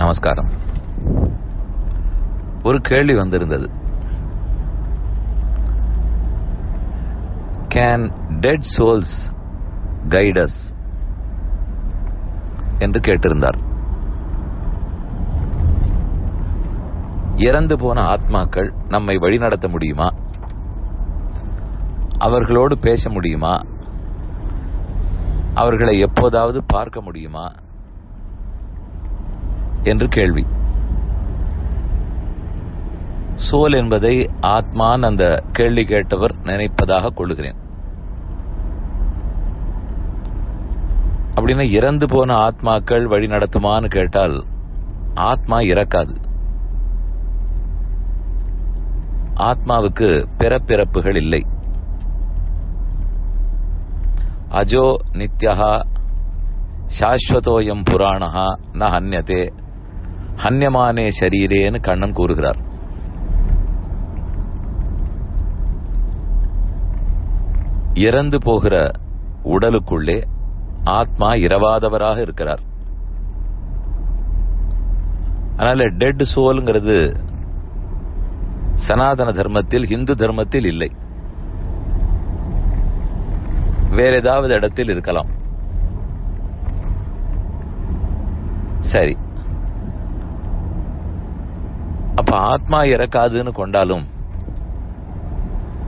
நமஸ்காரம். ஒரு கேள்வி வந்திருந்தது. கேன் டெட் சோல்ஸ் கைடஸ் என்று கேட்டிருந்தார். இறந்து போன ஆத்மாக்கள் நம்மை வழிநடத்த முடியுமா? அவர்களோடு பேச முடியுமா? அவர்களை எப்போதாவது பார்க்க முடியுமா? என்று கேள்வி. சோல் என்பதை ஆத்மான் அந்த கேள்வி கேட்டவர் நினைப்பதாக கொள்ளுகிறேன் அப்படின்னா இறந்து போன ஆத்மாக்கள் வழி நடத்துமான்னு கேட்டால் ஆத்மா இறக்காது. ஆத்மாவுக்கு பிறப்பிறப்புகள் இல்லை. அஜோ நித்யா சாஸ்வதோயம் புராணா ந ஹன்யதே. ஹன்யமானே ஷரீரேன்னு கண்ணன் கூறுகிறார். இறந்து போகிற உடலுக்குள்ளே ஆத்மா இரவாதவராக இருக்கிறார். அதனால டெட் சோல்ங்கிறது சனாதன தர்மத்தில் இந்து தர்மத்தில் இல்லை. வேற ஏதாவது இடத்தில் இருக்கலாம். சரி. அப்ப ஆத்மா இறக்காதுன்னு கொண்டாலும்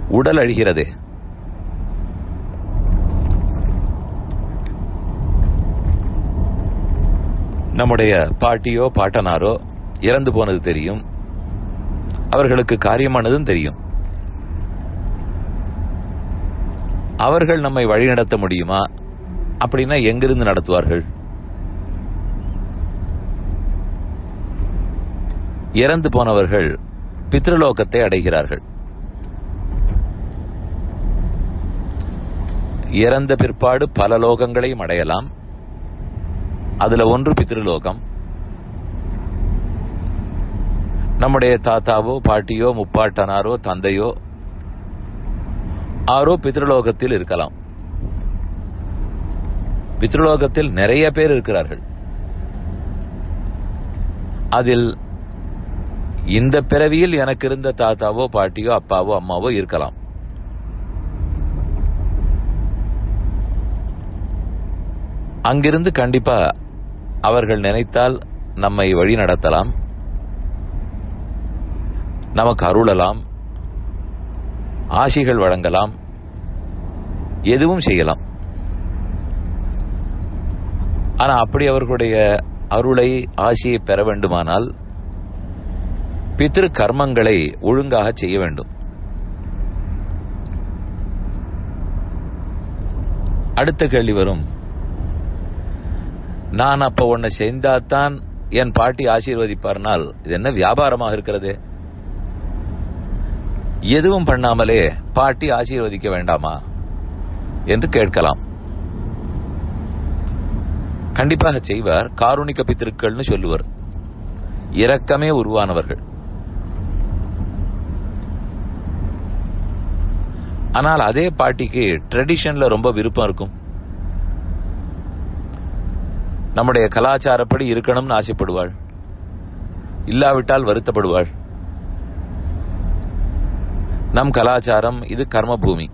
உடல் அழிகிறதே. நம்முடைய பாட்டியோ பாட்டனாரோ இறந்து போனது தெரியும். அவர்களுக்கு காரியமானதும் தெரியும். அவர்கள் நம்மை வழிநடத்த முடியுமா? அப்படின்னா எங்கிருந்து நடத்துவார்கள்? இறந்து போனவர்கள் பித்ருலோகத்தை அடைகிறார்கள். இறந்த பிற்பாடு பல லோகங்களையும் அடையலாம். அதுல ஒன்று பித்ருலோகம். நம்முடைய தாத்தாவோ பாட்டியோ முப்பாட்டனாரோ தந்தையோ ஆரோ பித்ருலோகத்தில் இருக்கலாம். பித்ருலோகத்தில் நிறைய பேர் இருக்கிறார்கள். அதில் இந்த பிறவியில் எனக்கு இருந்த தாத்தாவோ பாட்டியோ அப்பாவோ அம்மாவோ இருக்கலாம். அங்கிருந்து கண்டிப்பா அவர்கள் நினைத்தால் நம்மை வழி நடத்தலாம். நமக்கு அருளலாம். ஆசிகள் வழங்கலாம். எதுவும் செய்யலாம். ஆனால் அப்படி அவர்களுடைய அருளை ஆசியை பெற வேண்டுமானால் பித்திரு கர்மங்களை ஒழுங்காக செய்ய வேண்டும். அடுத்த கேள்வி வரும். நான் அப்ப உன்னை செய்தாத்தான் என் பாட்டி ஆசீர்வதிப்பார்னால் இது என்ன வியாபாரமாக இருக்கிறது? எதுவும் பண்ணாமலே பாட்டி ஆசீர்வதிக்க வேண்டாமா? என்று கேட்கலாம். கண்டிப்பாக செய்வார். காரூணிக்க பித்திருக்கள்னு சொல்லுவார். இரக்கமே உருவானவர்கள். ஆனால் அதே பாட்டிக்கு ட்ரெடிஷன்ல ரொம்ப விருப்பம் இருக்கும். நம்முடைய கலாச்சாரப்படி இருக்கணும்னு ஆசைப்படுவாள். இல்லாவிட்டால் வருத்தப்படுவாள். நம் கலாச்சாரம் இது கர்ம பூமி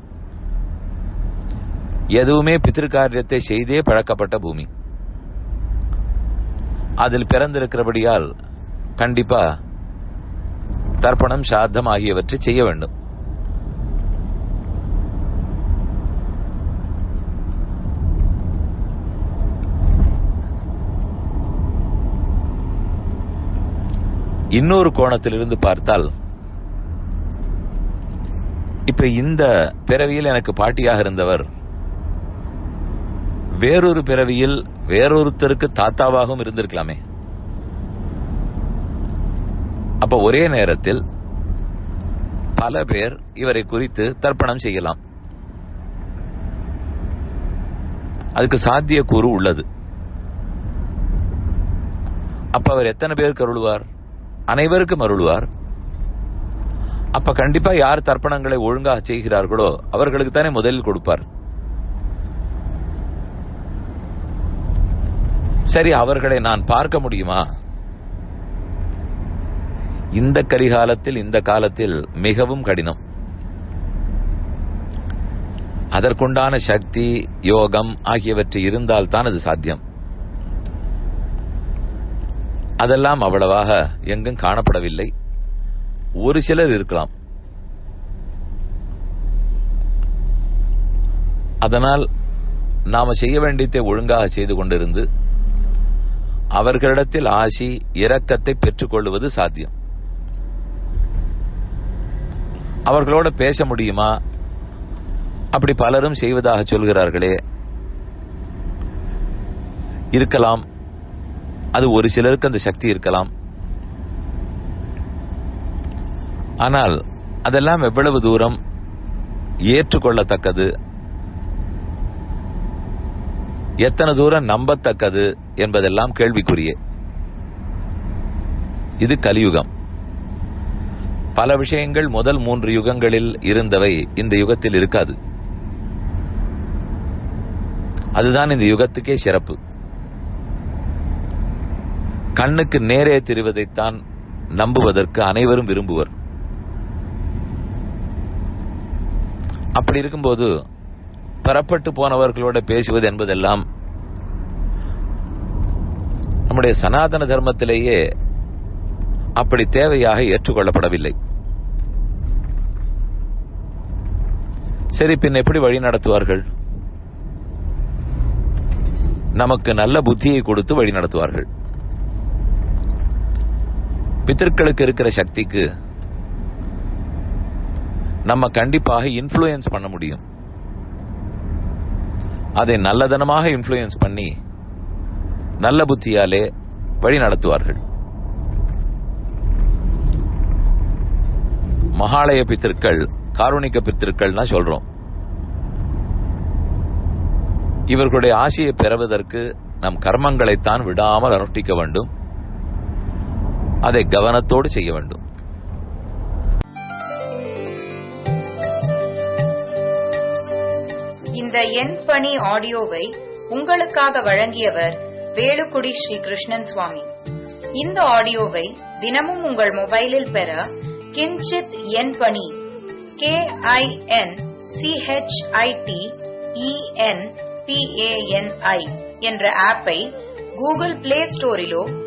எதுவுமே பித்திருக்காரியத்தை செய்தே பழக்கப்பட்ட பூமி. அதில் பிறந்திருக்கிறபடியால் கண்டிப்பா தர்ப்பணம் சாத்தம் ஆகியவற்றை செய்ய வேண்டும். இன்னொரு கோணத்திலிருந்து பார்த்தால் இப்ப இந்த பிறவியில் எனக்கு பாட்டியாக இருந்தவர் வேறொரு பிறவியில் வேறொருத்தருக்கு தாத்தாவாகவும் இருந்திருக்கலாமே. அப்ப ஒரே நேரத்தில் பல பேர் இவரை குறித்து தர்ப்பணம் செய்யலாம். அதுக்கு சாத்தியக்கூறு உள்ளது. அப்ப அவர் எத்தனை பேருக்கு அருள்வார் அனைவருக்கும் அருள்வார். அப்ப கண்டிப்பா யார் தர்ப்பணங்களை ஒழுங்காக செய்கிறார்களோ அவர்களுக்கு தானே முதலில் கொடுப்பார். சரி அவர்களை நான் பார்க்க முடியுமா? இந்த கரிகாலத்தில் இந்த காலத்தில் மிகவும் கடினம். அதற்குண்டான சக்தி யோகம் ஆகியவற்றை இருந்தால் தான் அது சாத்தியம். அதெல்லாம் அவ்வளவாக எங்கும் காணப்படவில்லை. ஒரு சிலர் இருக்கலாம். அதனால் நாம செய்ய வேண்டியதை ஒழுங்காக செய்து கொண்டிருந்து அவர்களிடத்தில் ஆசி இரக்கத்தை பெற்றுக்கொள்வது சாத்தியம். அவர்களோட பேச முடியுமா? அப்படி பலரும் செய்வதாக சொல்கிறார்களே. இருக்கலாம். அது ஒரு சிலருக்கு அந்த சக்தி இருக்கலாம். ஆனால் அதெல்லாம் எவ்வளவு தூரம் ஏற்றுக்கொள்ளத்தக்கது? எத்தனை தூரம் நம்பத்தக்கது என்பதெல்லாம் கேள்விக்குரிய இது கலியுகம். பல விஷயங்கள் முதல் மூன்று யுகங்களில் இருந்தவை இந்த யுகத்தில் இருக்காது. அதுதான் இந்த யுகத்துக்கே சிறப்பு. கண்ணுக்கு நேரே தெரிவதைத்தான் நம்புவதற்கு அனைவரும் விரும்புவர். அப்படி இருக்கும்போது பெறப்பட்டு போனவர்களோட பேசுவது என்பதெல்லாம் நம்முடைய சனாதன தர்மத்திலேயே அப்படி தேவையாக ஏற்றுக்கொள்ளப்படவில்லை. சரி பின் எப்படி வழி நடத்துவார்கள்? நமக்கு நல்ல புத்தியை கொடுத்து வழி நடத்துவார்கள். பித்தர்களுக்கு இருக்கிற சக்திக்கு நம்ம கண்டிப்பாக இன்ஃப்ளூயன்ஸ் பண்ண முடியும். அதை நல்லதனமாக இன்ஃப்ளூயன்ஸ் பண்ணி நல்ல புத்தியாலே வழி நடத்துவார்கள். மகாலய பித்திருக்கள் காரூணிக்க பித்திருக்கள் தான் சொல்றோம். இவர்களுடைய ஆசையை பெறுவதற்கு நம் கர்மங்களைத்தான் விடாமல் அனுஷ்டிக்க வேண்டும். அதை கவனத்தோடு செய்ய வேண்டும். இந்த எண் பணி ஆடியோவை உங்களுக்காக வழங்கியவர் வேலுக்குடி ஸ்ரீ கிருஷ்ணன் சுவாமி. இந்த ஆடியோவை தினமும் உங்கள் மொபைலில் பெற கிஞ்சித் எண் பணி கே ஐ என் சிஹெச்ஐடி இஎன் பிஏஎன்ஐ என்ற ஆப்பை கூகுள் பிளே ஸ்டோரிலோ